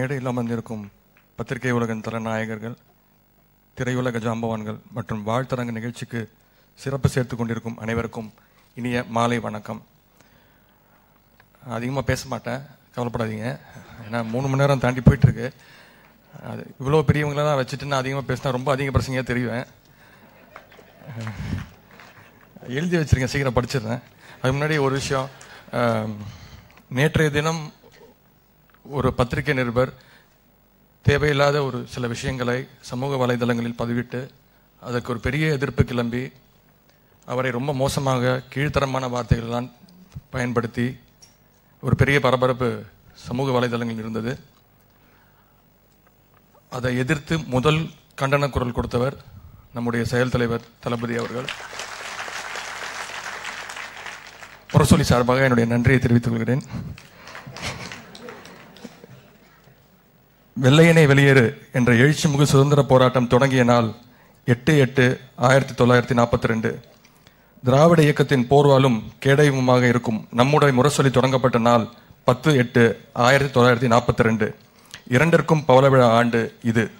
மேடையில் அமர்ந்திருக்கும் பத்திரிகை உலகின் தலைநாயகர்கள் திரையுலக ஜாம்பவான்கள் மற்றும் வாழ்த்தரங்க நிகழ்ச்சிக்கு சிறப்பு சேர்த்து கொண்டிருக்கும் அனைவருக்கும் இனிய மாலை வணக்கம். அதிகமாக பேச மாட்டேன். கவலைப்படாதீங்க. ஏன்னா மூணு மணி நேரம் தாண்டி போயிட்டுருக்கு. அது இவ்வளோ பெரியவங்களெல்லாம் வச்சுட்டு நான் அதிகமாக பேசினா ரொம்ப அதிக பிரச்சனையாக தெரிவேன். எழுதி வச்சிருக்கேன். சீக்கிரம் படிச்சிடுறேன். அதுக்கு முன்னாடி ஒரு விஷயம். நேற்றைய தினம் ஒரு பத்திரிகை நிருபர் தேவையில்லாத ஒரு சில விஷயங்களை சமூக வலைதளங்களில் பதிவிட்டு அதற்கு ஒரு பெரிய எதிர்ப்பு கிளம்பி அவரை ரொம்ப மோசமாக கீழ்த்தரமான வார்த்தைகள்லாம் பயன்படுத்தி ஒரு பெரிய பரபரப்பு சமூக வலைதளங்களில் இருந்தது. அதை எதிர்த்து முதல் கண்டன குரல் கொடுத்தவர் நம்முடைய செயல் தலைவர் தளபதி அவர்கள். புறசொலி சார்பாக என்னுடைய நன்றியை தெரிவித்துக் கொள்கிறேன். வெள்ளையனை வெளியேறு என்ற எழுச்சி முகு சுதந்திர போராட்டம் தொடங்கிய நாள் எட்டு எட்டு ஆயிரத்தி தொள்ளாயிரத்தி நாற்பத்தி ரெண்டு திராவிட இயக்கத்தின் போர்வாலும் கேடயமுமாக இருக்கும் நம்முடைய முரசொலி தொடங்கப்பட்ட நாள் பத்து எட்டு ஆயிரத்தி தொள்ளாயிரத்தி நாற்பத்தி ரெண்டு இரண்டிற்கும் பவளவிழா ஆண்டு இது.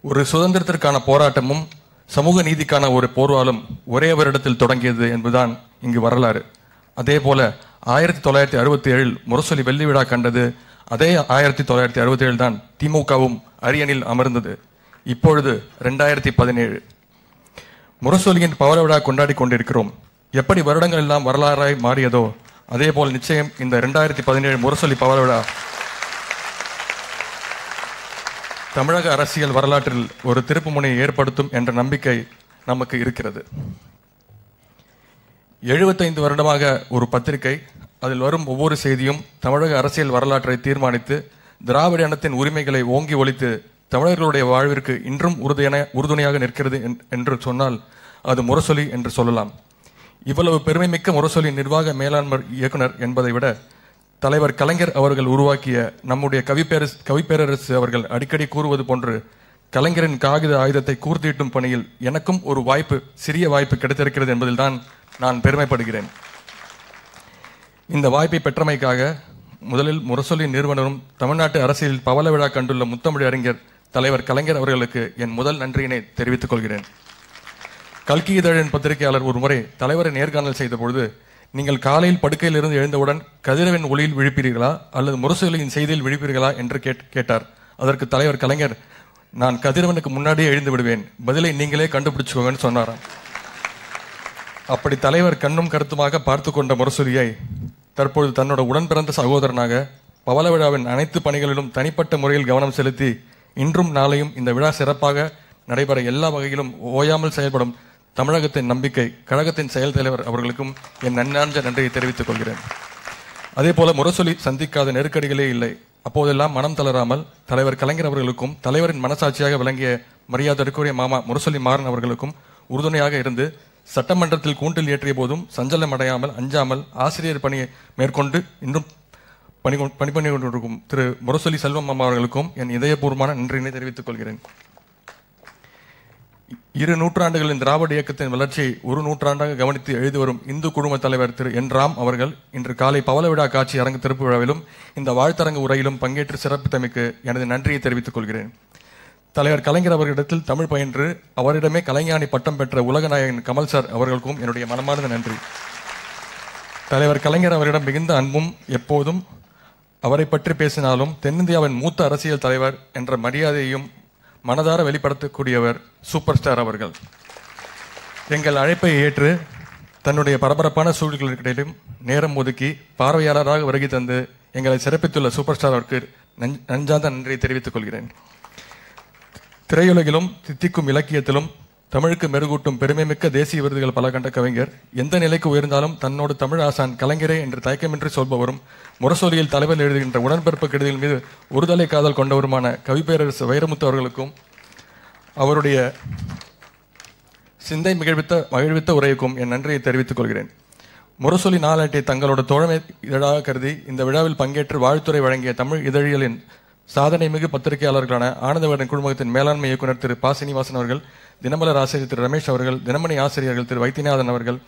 ஒரு சுதந்திரத்திற்கான போராட்டமும் சமூக நீதிக்கான ஒரு போர்வாலும் ஒரே வருடத்தில் தொடங்கியது என்பதுதான் இங்கு வரலாறு. அதே போல ஆயிரத்தி தொள்ளாயிரத்தி அறுபத்தி ஏழில் முரசொலி வெள்ளி விழா கண்டது அதே ஆயிரத்தி தொள்ளாயிரத்தி அறுபத்தி ஏழு தான் திமுகவும் அரியணில் அமர்ந்தது. இப்பொழுது ரெண்டாயிரத்தி பதினேழு. முரசொலியின் பவர விழா கொண்டாடி கொண்டிருக்கிறோம். எப்படி வருடங்கள் எல்லாம் வரலாறாய் மாறியதோ அதே போல் நிச்சயம் இந்த ரெண்டாயிரத்தி பதினேழு முரசொலி பவர விழா. தமிழக அரசியல் வரலாற்றில் ஒரு திருப்புமுனையை ஏற்படுத்தும் என்ற நம்பிக்கை நமக்கு இருக்கிறது. எழுபத்தைந்து வருடமாக ஒரு பத்திரிகை அதில் வரும் ஒவ்வொரு செய்தியும் தமிழக அரசியல் வரலாற்றை தீர்மானித்து திராவிட இனத்தின் உரிமைகளை ஓங்கி ஒழித்து தமிழர்களுடைய வாழ்விற்கு இன்றும் உறுதியான உறுதுணையாக நிற்கிறது என்- என்று சொன்னால் அது முரசொலி என்று சொல்லலாம். இவ்வளவு பெருமைமிக்க முரசொலி நிர்வாக மேலாண்மை இயக்குனர் என்பதை விட தலைவர் கலைஞர் அவர்கள் உருவாக்கிய நம்முடைய கவிப்பேரசு கவிப்பேரரசு அவர்கள் அடிக்கடி கூறுவது போன்று கலைஞரின் காகித ஆயுதத்தை கூர்த்தீட்டும் பணியில் எனக்கும் ஒரு வாய்ப்பு சிறிய வாய்ப்பு கிடைத்திருக்கிறது என்பதில்தான் நான் பெருமைப்படுகிறேன். இந்த வாய்ப்பை பெற்றமைக்காக முதலில் முரசொலி நிறுவனரும் தமிழ்நாட்டு அரசியலில் பவள விழா கண்டுள்ள முத்தமிழ் அறிஞர் தலைவர் கலைஞர் அவர்களுக்கு என் முதல் நன்றியினை தெரிவித்துக் கொள்கிறேன். கல்கி இதழின் பத்திரிகையாளர் ஒரு முறை தலைவரை நேர்காணல் செய்த பொழுது நீங்கள் காலையில் படுக்கையிலிருந்து எழுந்தவுடன் கதிரவன் ஒளியில் விழிப்பீர்களா? அல்லது முரசொலியின் செய்தியில் விழிப்பீர்களா? என்று கேட்- கேட்டார். அதற்கு தலைவர் கலைஞர் நான் கதிரவனுக்கு முன்னாடியே எழுந்து விடுவேன். பதிலை நீங்களே கண்டுபிடிச்சுக்கோங்கன்னு சொன்னாராம். அப்படி தலைவர் கண்ணும் கருத்துமாக பார்த்து கொண்ட முரசொலியை தற்பொழுது தன்னோட உடன் பிறந்த சகோதரனாக பவள விழாவின் அனைத்து பணிகளிலும் தனிப்பட்ட முறையில் கவனம் செலுத்தி இன்றும் நாளையும் இந்த விழா சிறப்பாக நடைபெற எல்லா வகையிலும் ஓயாமல் செயல்படும் தமிழகத்தின் நம்பிக்கை கழகத்தின் செயல் தலைவர் அவர்களுக்கும் என் நன்னார்ந்த நன்றியை தெரிவித்துக் கொள்கிறேன். அதே போல முரசொலி சந்திக்காத நெருக்கடிகளே இல்லை. அப்போதெல்லாம் மனம் தளராமல் தலைவர் கலைஞர் அவர்களுக்கும் தலைவரின் மனசாட்சியாக விளங்கிய மரியாதைக்குரிய மாமா முரசொலி மாறன் அவர்களுக்கும் உறுதுணையாக இருந்து சட்டமன்றத்தில் கூண்டில் ஏற்றிய போதும் சஞ்சலம் அடையாமல் அஞ்சாமல் ஆசிரியர் பணியை மேற்கொண்டு இன்றும் பணி பணி பண்ணி கொண்டிருக்கும் திரு முரசொலி செல்வம் அம்மா அவர்களுக்கும் என் இதயபூர்வமான நன்றியினை தெரிவித்துக் கொள்கிறேன் இரு நூற்றாண்டுகளின் திராவிட இயக்கத்தின் வளர்ச்சியை ஒரு நூற்றாண்டாக கவனித்து எழுதி வரும் இந்து குழும தலைவர் திரு என் ராம் அவர்கள் இன்று காலை பவள விழா காட்சி அரங்கு திறப்பு விழாவிலும் இந்த வாழ்த்தரங்கு உரையிலும் பங்கேற்று சிறப்பித்தமைக்கு எனது நன்றியை தெரிவித்துக் கொள்கிறேன் தலைவர் கலைஞர் அவர்களிடத்தில் தமிழ் பயின்று அவரிடமே கலைஞானி பட்டம் பெற்ற உலகநாயகன் கமல் சார் அவர்களுக்கும் என்னுடைய மனமார்ந்த நன்றி. தலைவர் கலைஞர் அவரிடம் மிகுந்த அன்பும் எப்போதும் அவரை பற்றி பேசினாலும் தென்னிந்தியாவின் மூத்த அரசியல் தலைவர் என்ற மரியாதையையும் மனதார வெளிப்படுத்தக்கூடியவர் சூப்பர் ஸ்டார் அவர்கள். எங்கள் அழைப்பை ஏற்று தன்னுடைய பரபரப்பான சூழல்களுக்கிடையிலும் நேரம் ஒதுக்கி பார்வையாளராக வருகை தந்து எங்களை சிறப்பித்துள்ள சூப்பர் ஸ்டாருக்கு நன்- நஞ்சாந்த நன்றியை தெரிவித்துக் கொள்கிறேன். திரையுலகிலும் தித்திக்கும் இலக்கியத்திலும் தமிழுக்கு மெருகூட்டும் பெருமைமிக்க தேசிய விருதுகள் பல கண்ட கவிஞர் எந்த நிலைக்கு உயர்ந்தாலும் தன்னோடு தமிழ் ஆசான் கலைஞரே என்று தயக்கமின்றி சொல்பவரும் முரசொலியில் தலைவர் எழுதுகின்ற உடன்பிறப்பு கெடுதிகள் மீது ஒருதலை காதல் கொண்டவருமான கவிப்பேரரசு வைரமுத்து அவர்களுக்கும் அவருடைய சிந்தை மகிழ்வித்த மகிழ்வித்த உரைக்கும் என் நன்றியை தெரிவித்துக் கொள்கிறேன். முரசொலி நாளாட்டை தங்களோட தோழமை இதழாக கருதி இந்த விழாவில் பங்கேற்று வாழ்த்துறை வழங்கிய தமிழ் இதழியலின் சாதனை மிகு பத்திரிகையாளர்களான ஆனந்தவடன் குழுமத்தின் மேலாண்மை இயக்குனர் திரு பா சீனிவாசன் அவர்கள் தினமலர் ஆசிரியர் திரு ரமேஷ் அவர்கள் தினமணி ஆசிரியர்கள் திரு வைத்தியநாதன் அவர்கள்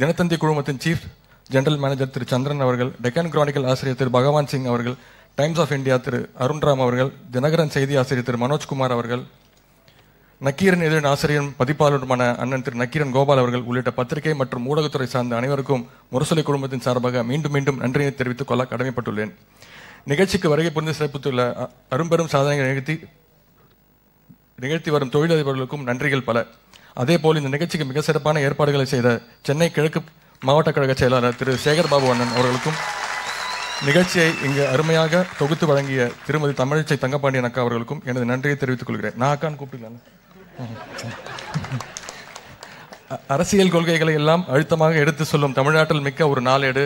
தினத்தந்தி குழுமத்தின் chief general manager Thiru Chandran அவர்கள் டெக்கன் கிரானிக்கல் ஆசிரியர் திரு பகவான் சிங் அவர்கள் Times of India Thiru Arunram அவர்கள் தினகரன் செய்தி ஆசிரியர் திரு மனோஜ்குமார் அவர்கள் நக்கீரன் எதிரின் ஆசிரியரும் பதிப்பாளருமான அண்ணன் திரு நக்கீரன் கோபால் அவர்கள் உள்ளிட்ட பத்திரிகை மற்றும் ஊடகத்துறை சார்ந்த அனைவருக்கும் முரசொலி குடும்பத்தின் சார்பாக மீண்டும் மீண்டும் நன்றியை தெரிவித்துக் கொள்ள கடமைப்பட்டுள்ளேன். நிகழ்ச்சிக்கு வருகை புரிந்து சிறப்பித்துள்ள அரும்பெரும் சாதனைகளை நிகழ்த்தி நிகழ்த்தி வரும் தொழிலதிபர்களுக்கும் நன்றிகள் பல. அதேபோல் இந்த நிகழ்ச்சிக்கு மிக சிறப்பான ஏற்பாடுகளை செய்த சென்னை கிழக்கு மாவட்ட கழக செயலாளர் திரு சேகர் பாபு அண்ணன் அவர்களுக்கும் நிகழ்ச்சியை இங்கு அருமையாக தொகுத்து வழங்கிய திருமதி தமிழிசை தங்கப்பாண்டியன் அக்கா அவர்களுக்கும் எனது நன்றியை தெரிவித்துக் கொள்கிறேன். நான் அக்கான்னு கூப்பிட்டுக்கலாம் அரசியல் கொள்கைகளை எல்லாம் அழுத்தமாக எடுத்து சொல்லும் தமிழ்நாட்டில் மிக்க ஒரு நாளேடு.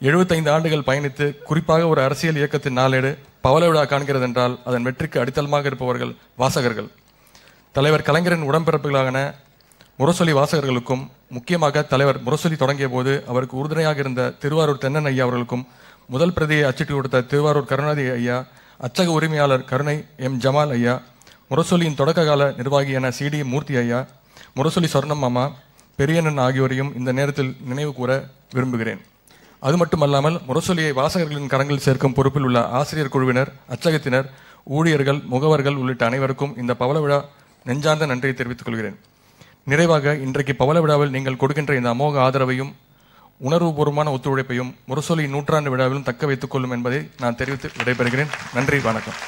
75 ஆண்டுகள் பயணித்து குறிப்பாக ஒரு அரசியல் இயக்கத்தின் நாளேடு பவள விழா காண்கிறது என்றால் அதன் வெற்றிக்கு அடித்தளமாக இருப்பவர்கள் வாசகர்கள். தலைவர் கலைஞரின் உடன்பிறப்புகளான முரசொலி வாசகர்களுக்கும் முக்கியமாக தலைவர் முரசொலி தொடங்கிய போது அவருக்கு உறுதுணையாக இருந்த திருவாரூர் தென்னன் ஐயா அவர்களுக்கும் முதல் பிரதியை அச்சிட்டு கொடுத்த திருவாரூர் கருணாநிதி ஐயா அச்சக உரிமையாளர் கருணை எம் ஜமால் ஐயா முரசொலியின் தொடக்க கால நிர்வாகியான சி டி மூர்த்தி ஐயா முரசொலி சொர்ணம் மாமா பெரியண்ணன் ஆகியோரையும் இந்த நேரத்தில் நினைவு கூற விரும்புகிறேன். அது மட்டுமல்லாமல் முரசொலியை வாசகர்களின் கரங்களில் சேர்க்கும் பொறுப்பில் உள்ள ஆசிரியர் குழுவினர் அச்சகத்தினர் ஊழியர்கள் முகவர்கள் உள்ளிட்ட அனைவருக்கும் இந்த பவள விழா நெஞ்சார்ந்த நன்றியை தெரிவித்துக் கொள்கிறேன். நிறைவாக இன்றைக்கு பவள விழாவில் நீங்கள் கொடுக்கின்ற இந்த அமோக ஆதரவையும் உணர்வுபூர்வமான ஒத்துழைப்பையும் முரசொலி நூற்றாண்டு விழாவிலும் தக்க வைத்துக் கொள்ளும் என்பதை நான் தெரிவித்து விடைபெறுகிறேன். நன்றி வணக்கம்.